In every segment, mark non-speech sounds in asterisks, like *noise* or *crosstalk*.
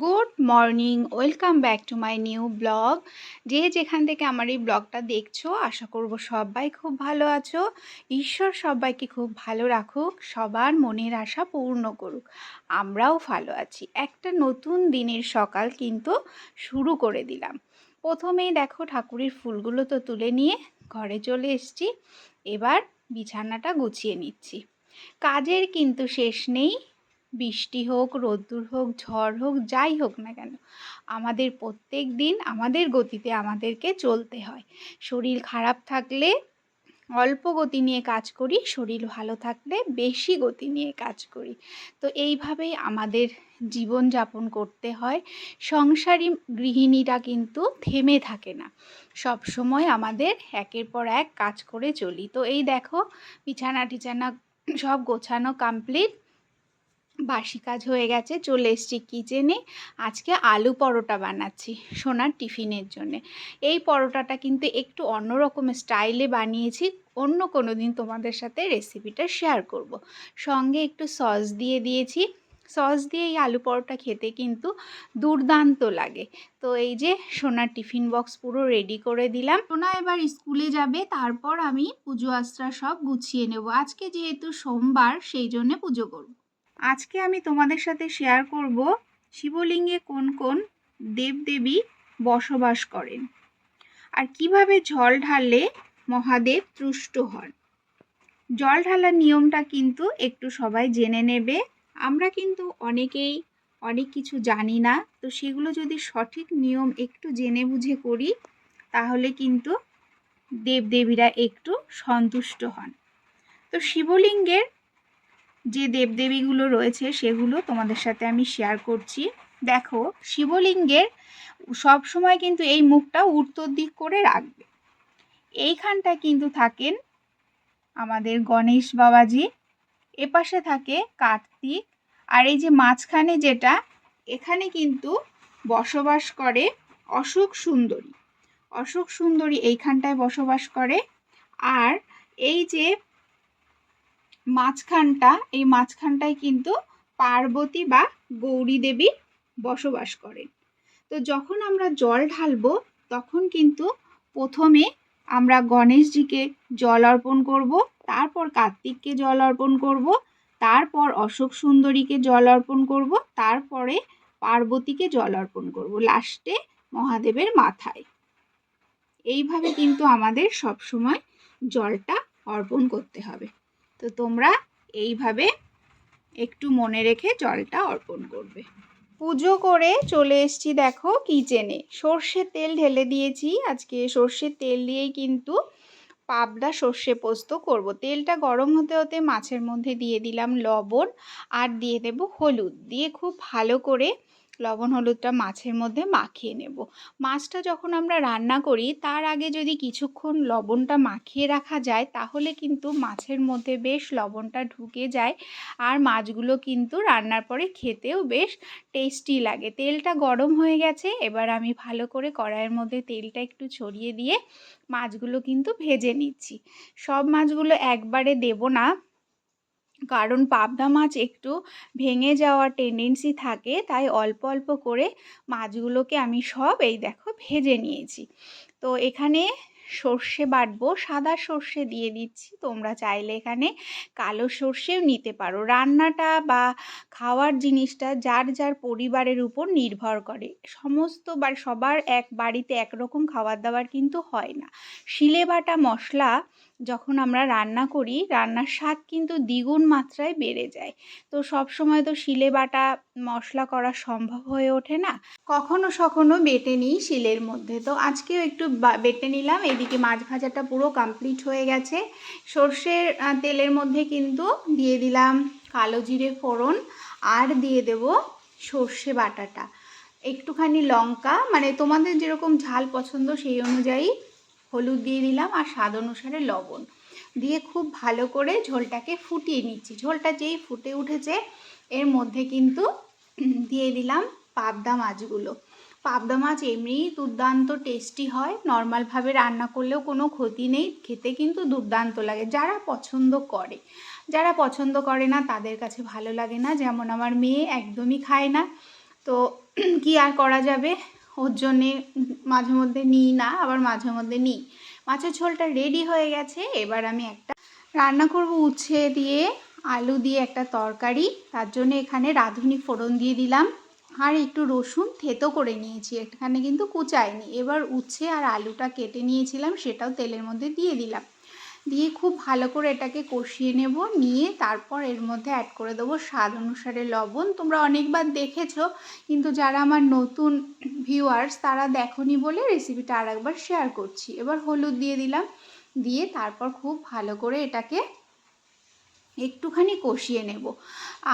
Good morning, welcome back to my new blog. যে যেখান থেকে আমার এই ব্লগটা দেখছ, আশা করব সবাই খুব ভালো আছো। ঈশ্বর সবাইকে খুব ভালো রাখুক, সবার মনের আশা পূর্ণ করুক। আমরাও ভালো আছি। একটা নতুন দিনের সকাল কিন্তু শুরু করে দিলাম। প্রথমেই দেখো ঠাকুরের ফুলগুলো তো তুলে নিয়ে ঘরে চলে এসছি। এবার বিছানাটা গুছিয়ে নিচ্ছি। কাজের কিন্তু শেষ নেই। বৃষ্টি হোক, রোদ্দুর হোক, ঝড় হোক, যাই হোক না কেন, আমাদের প্রত্যেক দিন আমাদের গতিতে আমাদেরকে চলতে হয়। শরীর খারাপ থাকলে অল্প গতি নিয়ে কাজ করি, শরীর ভালো থাকলে বেশি গতি নিয়ে কাজ করি। তো এইভাবেই আমাদের জীবনযাপন করতে হয়। সংসারী গৃহিণীরা কিন্তু থেমে থাকে না। সব সময় আমাদের একের পর এক কাজ করে চলি। তো এই দেখো বিছানা টিছানা সব গোছানো কমপ্লিট বাসি কাজ হয়ে গেছে, চলে এসছি কিচেনে আজকে আলু পরোটা বানাচ্ছি সোনার টিফিনের জন্যে। এই পরোটাটা কিন্তু একটু অন্যরকম স্টাইলে বানিয়েছি, অন্য কোনো দিন তোমাদের সাথে রেসিপিটা শেয়ার করব। সঙ্গে একটু সস দিয়ে দিয়েছি। সস দিয়ে এই আলু পরোটা খেতে কিন্তু দুর্দান্ত লাগে। তো এই যে সোনার টিফিন বক্স পুরো রেডি করে দিলাম। সোনা এবার স্কুলে যাবে, তারপর আমি পুজো আশ্রা সব গুছিয়ে নেব। আজকে যেহেতু সোমবার, সেই জন্যে পুজো করব। আজকে আমি তোমাদের সাথে শেয়ার করব শিবলিঙ্গে কোন কোন দেবদেবী বসবাস করেন আর কীভাবে জল ঢাললে মহাদেব তুষ্ট হন। জল ঢালার নিয়মটা কিন্তু একটু সবাই জেনে নেবে। আমরা কিন্তু অনেকেই অনেক কিছু জানি না, তো সেগুলো যদি সঠিক নিয়ম একটু জেনে বুঝে করি, তাহলে কিন্তু দেবদেবীরা একটু সন্তুষ্ট হন। তো শিবলিঙ্গের যে দেবদেবীগুলো রয়েছে সেগুলো তোমাদের সাথে আমি শেয়ার করছি। দেখো, শিবলিঙ্গের সব সময় কিন্তু এই মুখটা উত্তর দিক করে রাখবে। এইখানটায় কিন্তু থাকেন আমাদের গণেশ বাবাজি, এপাশে থাকে কার্তিক, আর এই যে মাঝখানে যেটা, এখানে কিন্তু বসবাস করে অশোক সুন্দরী। অশোক সুন্দরী এইখানটায় বসবাস করে। আর এই যে মাঝখানটা, এই মাঝখানটায় কিন্তু পার্বতী বা গৌরী দেবী বসবাস করেন। তো যখন আমরা জল ঢালবো, তখন কিন্তু প্রথমে আমরা গণেশজিকে জল অর্পণ করব, তারপর কার্তিককে জল অর্পণ করব, তারপর অশোক সুন্দরীকে জল অর্পণ করব, তারপরে পার্বতীকে জল অর্পণ করব লাস্টে মহাদেবের মাথায়। এইভাবে কিন্তু আমাদের সবসময় জলটা অর্পণ করতে হবে। তো তোমরা এইভাবে একটু মনে রেখে জলটা অর্পণ করবে। পুজো করে চলে এসছি দেখো কিচেনে। সর্ষের তেল ঢেলে দিয়েছি। আজকে সর্ষের তেল দিয়েই কিন্তু পাবদা সর্ষে পোস্ত করব। তেলটা গরম হতে হতে মাছের মধ্যে দিয়ে দিলাম লবণ আর দিয়ে দেব হলুদ। দিয়ে খুব ভালো করে লবণ হলুদটা মাছের মধ্যে মাখিয়ে নেব। মাছটা যখন আমরা রান্না করি, তার আগে যদি কিছুক্ষণ লবণটা মাখিয়ে রাখা যায়, তাহলে কিন্তু মাছের মধ্যে বেশ লবণটা ঢুকে যায় আর মাছগুলো কিন্তু রান্নার পরে খেতেও বেশ টেস্টি লাগে। তেলটা গরম হয়ে গেছে, এবার আমি ভালো করে কড়াইয়ের মধ্যে তেলটা একটু ছড়িয়ে দিয়ে মাছগুলো কিন্তু ভেজে নিচ্ছি। সব মাছগুলো একবারে দেব না। কারণ পাবদা মাছ একটু ভেঙে যাওয়ার টেন্ডেন্সি থাকে, তাই অল্প অল্প করে মাছগুলোকে আমি সব এই দেখো ভেজে নিয়েছি। তো এখানে সর্ষে বাটবো, সাদা সর্ষে দিয়ে দিচ্ছি, তোমরা চাইলে এখানে কালো সর্ষেও নিতে পারো। রান্নাটা বা খাওয়ার জিনিসটা যার যার পরিবারের উপর নির্ভর করে। সমস্ত বা সবার এক বাড়িতে একরকম খাবার দাবার কিন্তু হয় না। শিলে বাটা মশলা যখন আমরা রান্না করি, রান্নার স্বাদ কিন্তু দ্বিগুণ মাত্রায় বেড়ে যায়। তো সব সময় তো শিলে বাটা মশলা করা সম্ভব হয়ে ওঠে না। কখনো সখনো বেটে নিই শিলের মধ্যে। তো আজকেও একটু বেটে নিলাম। এদিকে মাছ ভাজাটা পুরো কমপ্লিট হয়ে গেছে। সর্ষের তেলের মধ্যে কিন্তু দিয়ে দিলাম কালো জিরে ফোড়ন আর দিয়ে দেব সর্ষে বাটাটা। একটুখানি লঙ্কা। মানে তোমাদের যেরকম ঝাল পছন্দ সেই অনুযায়ী হলুদ দিয়ে দিলাম আর স্বাদ অনুসারে লবণ। দিয়ে খুব ভালো করে ঝোলটাকে ফুটিয়ে নিচ্ছি। ঝোলটা যেই ফুটে উঠেছে, এর মধ্যে কিন্তু দিয়ে দিলাম পাবদা মাছগুলো। পাবদা মাছ এমনিই দুর্দান্ত টেস্টি হয়। নর্মালভাবে রান্না করলেও কোনো ক্ষতি নেই। খেতে কিন্তু দুর্দান্ত লাগে। যারা পছন্দ করে, যারা পছন্দ করে না, তাদের কাছে ভালো লাগে না। যেমন আমার মেয়ে একদমই খায় না। তো কি আর করা যাবে? ওর জন্যে মাঝে মধ্যে নিই না, আবার মাঝে মধ্যে নিই। মাছের ঝোলটা রেডি হয়ে গেছে, এবার আমি একটা রান্না করব উচ্ছে দিয়ে, আলু দিয়ে একটা তরকারি। তার জন্য এখানে রাঁধুনি ফোড়ন দিয়ে দিলাম। আর একটু রসুন থেতো করে নিয়েছি এখানে কিন্তু কুচায়নি। এবার উচ্ছে আর আলুটা কেটে নিয়েছিলাম, সেটাও তেলের মধ্যে দিয়ে দিলাম। দিয়ে খুব ভালো করে এটাকে কষিয়ে নেব, নিয়ে তারপর এর মধ্যে অ্যাড করে দেবো স্বাদ অনুসারে লবণ। তোমরা অনেকবার দেখেছ, কিন্তু যারা আমার নতুন ভিউয়ার্স তারা দেখনি বলে রেসিপিটা আর একবার শেয়ার করছি। এবার হলুদ দিয়ে দিলাম, দিয়ে তারপর খুব ভালো করে এটাকে একটুখানি কষিয়ে নেব।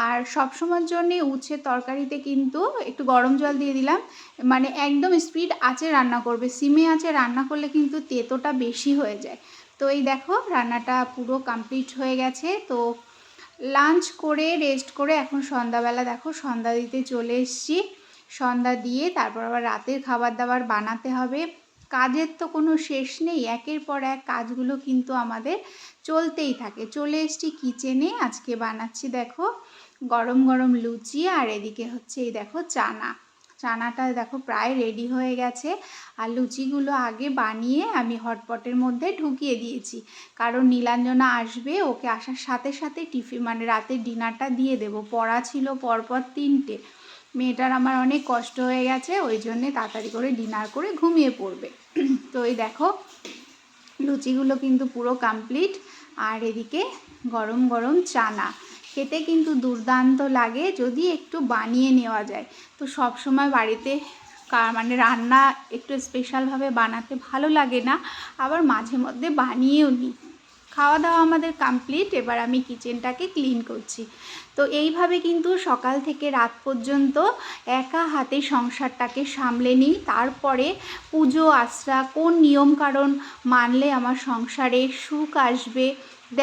আর সবসময়ের জন্যে উচ্ছের তরকারিতে কিন্তু একটু গরম জল দিয়ে দিলাম মানে একদম স্পিড আঁচে রান্না করবে, সিমে আঁচে রান্না করলে কিন্তু তেতোটা বেশি হয়ে যায়। তো এই দেখো, রান্নাটা পুরো কমপ্লিট হয়ে গেছে। তো লাঞ্চ করে রেস্ট করে এখন সন্ধ্যাবেলা দেখো, সন্ধ্যা দিতে চলে এসছি। সন্ধ্যা দিয়ে তারপর আবার রাতের খাবার দাবার বানাতে হবে। কাজের তো কোনো শেষ নেই, একের পর এক কাজগুলো কিন্তু আমাদের চলতেই থাকে। চলে এসছি কিচেনে আজকে বানাচ্ছি দেখো গরম গরম লুচি আর এদিকে হচ্ছে এই দেখো চানা। চানাটা দেখো প্রায় রেডি হয়ে গেছে। আর লুচিগুলো আগে বানিয়ে আমি হটপটের মধ্যে ঢুকিয়ে দিয়েছি। কারণ নীলাঞ্জনা আসবে, ওকে আসার সাথে সাথে টিফিন মানে রাতের ডিনারটা দিয়ে দেবো। পড়া ছিল পরপর তিনটে। মেয়েটার আমার অনেক কষ্ট হয়ে গেছে, ওই জন্যে তাড়াতাড়ি করে ডিনার করে ঘুমিয়ে পড়বে। *clears throat* তো এই দেখো, লুচিগুলো কিন্তু পুরো কমপ্লিট আর এদিকে গরম গরম চানা। খেতে কিন্তু দুর্দান্ত লাগে যদি একটু বানিয়ে নেওয়া যায়। তো সব সময় বাড়িতে মানে রান্না একটু স্পেশালভাবে বানাতে ভালো লাগে না। আবার মাঝে মধ্যে বানিয়েও নিই খাওয়া দাওয়া আমাদের কমপ্লিট এবার আমি কিচেনটাকে ক্লিন করছি। তো এইভাবে কিন্তু সকাল থেকে রাত পর্যন্ত একা হাতে সংসারটাকে সামলে নিই। তারপরে পুজো, আশ্রা, কোন নিয়মকানুন মানলে আমার সংসারে সুখ আসবে,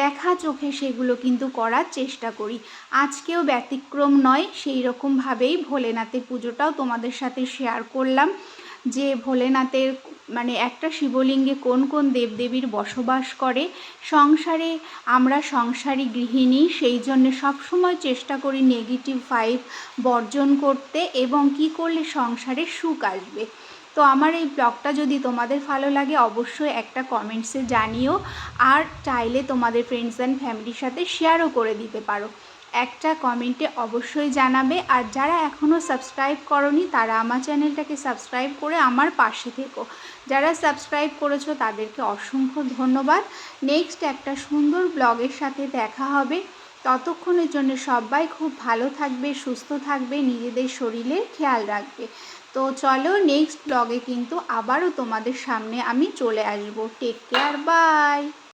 দেখা চোখে সেগুলো কিন্তু করার চেষ্টা করি। আজকেও ব্যতিক্রম নয় সেই রকমভাবেই ভোলেনাথের পুজোটাও তোমাদের সাথে শেয়ার করলাম। যে ভোলেনাথের মানে একটা শিবলিঙ্গে কোন কোন দেবদেবীর বসবাস করে, সংসারে আমরা সংসারী গৃহিণী, সেই জন্য সবসময় চেষ্টা করি নেগেটিভ ফাইভ বর্জন করতে এবং কি করলে সংসারে সুখ আসবে। তো আমার এই ব্লগটা যদি তোমাদের ভালো লাগে, অবশ্যই একটা কমেন্টসে জানিও। আর চাইলে তোমাদের ফ্রেন্ডস অ্যান্ড ফ্যামিলির সাথে শেয়ারও করে দিতে পারো। একটা কমেন্টে অবশ্যই জানাবে। আর যারা এখনও সাবস্ক্রাইব করনি, তারা আমার চ্যানেলটাকে সাবস্ক্রাইব করে আমার পাশে থেকো। যারা সাবস্ক্রাইব করেছ, তাদেরকে অসংখ্য ধন্যবাদ। নেক্সট একটা সুন্দর ব্লগের সাথে দেখা হবে। ততক্ষণের জন্য সবাই খুব ভালো থাকবে, সুস্থ থাকবে, নিজেদের শরীরের খেয়াল রাখবে। তো চলো নেক্সট ব্লগে কিন্তু আবারও তোমাদের সামনে আমি চলে আসব। Take care bye